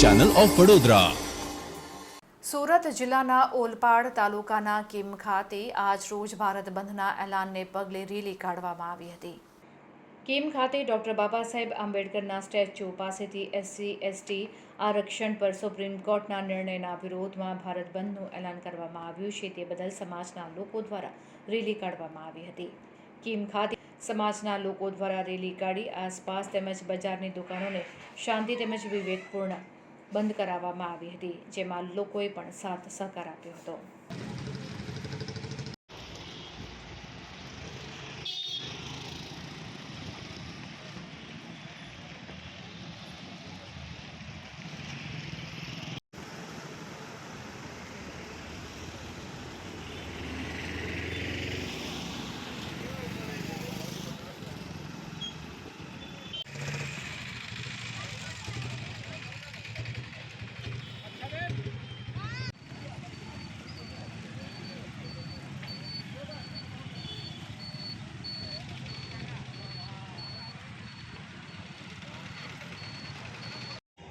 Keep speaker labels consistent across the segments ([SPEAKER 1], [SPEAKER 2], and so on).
[SPEAKER 1] Channel of Vadodara
[SPEAKER 2] Surat જિલ્લાના ઓલપાડ તાલુકાના Kim ખાતે આજ રોજ ભારત બંધના એલાનને પગલે રેલી કાઢવામાં આવી હતી. કિમ ખાતે ડોક્ટર બાબા સાહેબ આંબેડકરના સ્ટેચ્યુ પાસેથી એસસી, એસટી, આરક્ષણ પર સુપ્રીમ કોર્ટના નિર્ણયના વિરોધમાં ભારત બંધનું એલાન કરવામાં આવ્યું છે તે બદલ સમાજના લોકો દ્વારા રેલી કાઢવામાં આવી હતી. કિમ ખાતે સમાજના લોકો દ્વારા રેલી કાઢી આસપાસ તેમજ બજારની દુકાનોને શાંતિ તેમજ વિવેકપૂર્ણ બંધ કરાવવામાં આવી હતી જેમાં લોકોએ પણ સાથ સહકાર આપ્યો હતો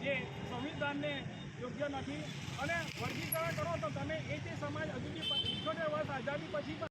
[SPEAKER 3] જે સંવિધાનને યોગ્ય નથી. અને વર્ગીકરણ કરો તો તમે એ જે સમાજ હજુ બી વર્ષ આઝાદી પછી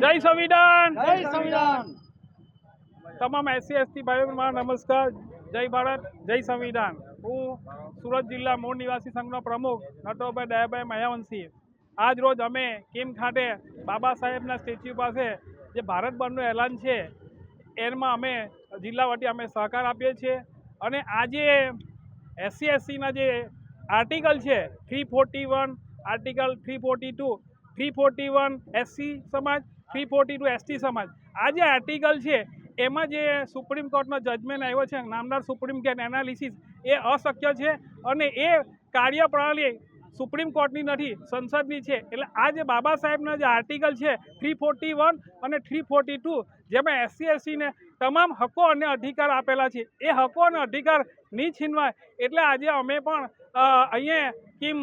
[SPEAKER 3] જય સંવિધાન.
[SPEAKER 4] જય સંવિધાન.
[SPEAKER 3] તમામ એસસી એસટી ભાઈઓમાં નમસ્કાર. જય ભારત જય સંવિધાન. હું સુરત જિલ્લા મૂળ નિવાસી સંઘનો પ્રમુખ નટોભાઈ દયાભાઈ મયાવંશી. આજ રોજ અમે કિમ ખાતે બાબા સાહેબના સ્ટેચ્યુ પાસે જે ભારત બંધનું એલાન છે એમાં અમે જિલ્લા વટી અમે સહકાર આપીએ છીએ. અને આજે એસસી એસસીના જે આર્ટિકલ છે three forty one article three forty two three forty one SC સમાજ થ્રી ફોર્ટી ટુ એસટી સમાજ. આ જે આર્ટિકલ છે, એમાં જે સુપ્રીમ કોર્ટનો જજમેન્ટ આવ્યો છે, નામદાર સુપ્રીમ કોર્ટ એનાલિસિસ એ અશક્ય છે અને એ કાર્યપ્રણાલી સુપ્રીમ કોર્ટની નથી, સંસદની છે. એટલે આ જે બાબા સાહેબના જે આર્ટિકલ છે થ્રી ફોર્ટી વન અને થ્રી ફોર્ટી ટુ જેમાં એસસી એસસીને તમામ હકો અને અધિકાર આપેલા છે. એ હકો અને અધિકાર નહીં છીનવાય. એટલે આજે અમે પણ અહીંયા કિમ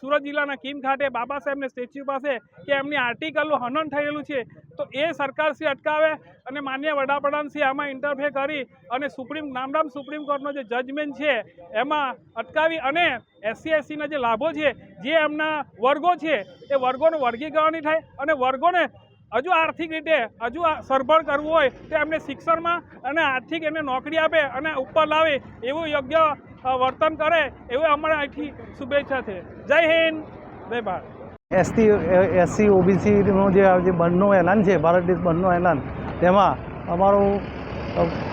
[SPEAKER 3] સુરત જિલ્લાના કિમ ખાતે બાબા સાહેબને સ્ટેચ્યુ પાસે કે એમની આર્ટિકલનું હનન થયેલું છે, તો એ સરકારશ્રી અટકાવે અને માન્ય વડાપ્રધાનશ્રી આમાં ઇન્ટરફેર કરી અને સુપ્રીમ નામદામ સુપ્રીમ કોર્ટનો જે જજમેન્ટ છે, એમાં અટકાવી અને એસસી એસસીના જે લાભો છે, જે એમના વર્ગો છે, એ વર્ગોનું વર્ગીકરણ થાય અને વર્ગોને હજુ આર્થિક રીતે હજુ સરભર કરવું હોય તો એમને શિક્ષણમાં અને આર્થિક એમને નોકરી આપે અને ઉપર લાવે એવું યોગ્ય વર્તન કરે એવું અમારે આખી શુભેચ્છા છે. જય હિન્દ. જય ભારત.
[SPEAKER 1] એસટી એસસી, ઓબીસીનું જે આ જે બંધનું એલાન છે, ભારત દેશ બંધનું એલાન, તેમાં અમારું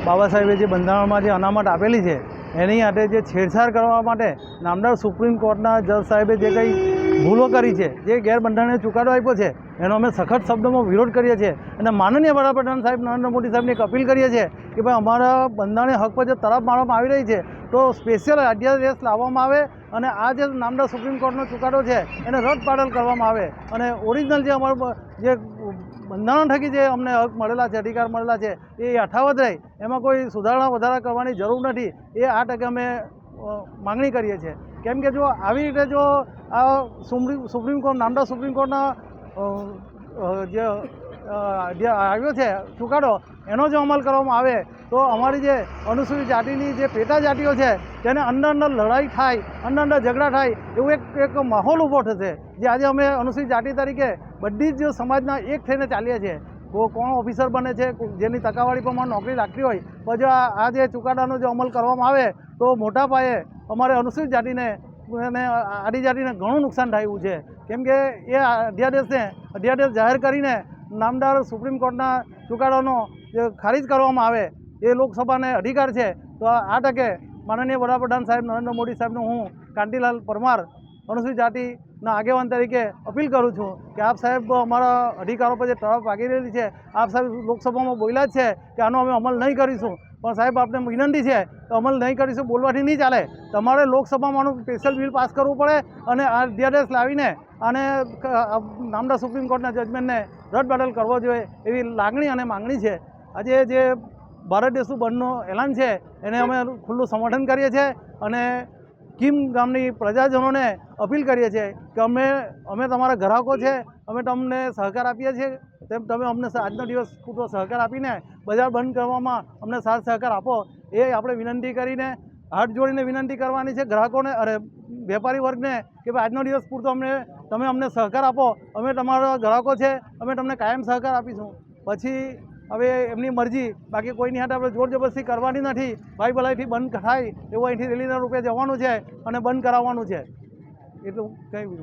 [SPEAKER 1] બાબા સાહેબે જે બંધારણમાં જે અનામત આપેલી છે, એની માટે જે છેડછાડ કરવા માટે નામદાર સુપ્રીમ કોર્ટના જજ સાહેબે જે કંઈ ભૂલો કરી છે, જે ગેરબંધારણીય ચુકાદો આપ્યો છે, એનો અમે સખત શબ્દોમાં વિરોધ કરીએ છીએ. અને માનનીય વડાપ્રધાન સાહેબ નરેન્દ્ર મોદી સાહેબને અપીલ કરીએ છીએ કે ભાઈ અમારા બંધારણીય હક પર જે તરફ મારવામાં આવી રહી છે તો સ્પેશિયલ અધ્યાદેશ લાવવામાં આવે અને આ જે નામદાર સુપ્રીમ કોર્ટનો ચુકાદો છે, એને રદ પાડલ કરવામાં આવે. અને ઓરિજિનલ જે અમારું જે બંધારણ થકી જે અમને હક મળેલા છે, અધિકાર મળેલા છે, એ યથાવત રહે. એમાં કોઈ સુધારણા વધારા કરવાની જરૂર નથી. એ આ ટકે અમે માગણી કરીએ છીએ. કેમ કે જો આવી રીતે જો આ સુપ્રીમ કોર્ટ નામડા સુપ્રીમ કોર્ટના જે જે આવ્યો છે ચુકાડો એનો જો અમલ કરવામાં આવે, તો અમારી જે અનુસૂચિત જાતિની જે પેટા જાતિઓ છે, તેને અંદર અંદર લડાઈ થાય, અંદર અંદર ઝઘડા થાય, એવું એક એક માહોલ ઊભો થશે. જે આજે અમે અનુસૂચિત જાતિ તરીકે બધી જ સમાજના એક થઈને ચાલીએ છીએ. કોણ ઓફિસર બને છે જેની ટકાવારી પ્રમાણે નોકરી રાખવી હોય જો આ જે ચુકાદાનો જો અમલ કરવામાં આવે, તો મોટા પાયે અમારે અનુસૂચિત જાતિને અને આદિજાતિને ઘણું નુકસાન થયું છે. કેમ કે એ અધ્યાદેશને, અધ્યાદેશ જાહેર કરીને નામદાર સુપ્રીમ કોર્ટના ચુકાદાનો જે ખારિજ કરવામાં આવે એ લોકસભાને અધિકાર છે, તો આ ટકે માનનીય વડાપ્રધાન સાહેબ નરેન્દ્ર મોદી સાહેબનું હું કાંતિલાલ પરમાર અનુસૂચિત જાતિના આગેવાન તરીકે અપીલ કરું છું કે આપ સાહેબ અમારા અધિકારો પર જે તરફ વાગી રહેલી છે, આપ સાહેબ લોકસભામાં બોલ્યા જ છે કે આનો અમે અમલ નહીં કરીશું. પણ સાહેબ, આપને વિનંતી છે, તો અમલ નહીં કરીશું, બોલવાથી નહીં ચાલે. તમારે લોકસભામાં સ્પેશિયલ બિલ પાસ કરવું પડે અને આ અધ્યાદેશ લાવીને અને નામડા સુપ્રીમ કોર્ટના જજમેન્ટને રદ બદલ કરવો જોઈએ એવી લાગણી અને માંગણી છે. આજે જે ભારત દેશનું બંધનું એલાન છે, એને અમે ખુલ્લું સમર્થન કરીએ છીએ અને કીમ ગામની પ્રજાજનોને અપીલ કરીએ છીએ કે અમે અમે તમારા ગ્રાહકો છે, અમે તમને સહકાર આપીએ છીએ. તેમ તમે અમને આજનો દિવસ પૂરતો સહકાર આપીને બજાર બંધ કરવામાં અમને સાથ સહકાર આપો, એ આપણે વિનંતી કરીને હાથ જોડીને વિનંતી કરવાની છે ગ્રાહકોને, અરે, વેપારી વર્ગને કે ભાઈ આજનો દિવસ પૂરતો અમને તમે અમને સહકાર આપો, અમે તમારા ગ્રાહકો છે, અમે તમને કાયમ સહકાર આપીશું. પછી હવે એમની મરજી, બાકી કોઈની હાથે આપણે જોર કરવાની નથી. ભાઈ ભલાઈથી બંધ થાય એવું અહીંથી રેલીના રૂપે જવાનું છે અને બંધ કરાવવાનું છે. એટલું કંઈ બીજું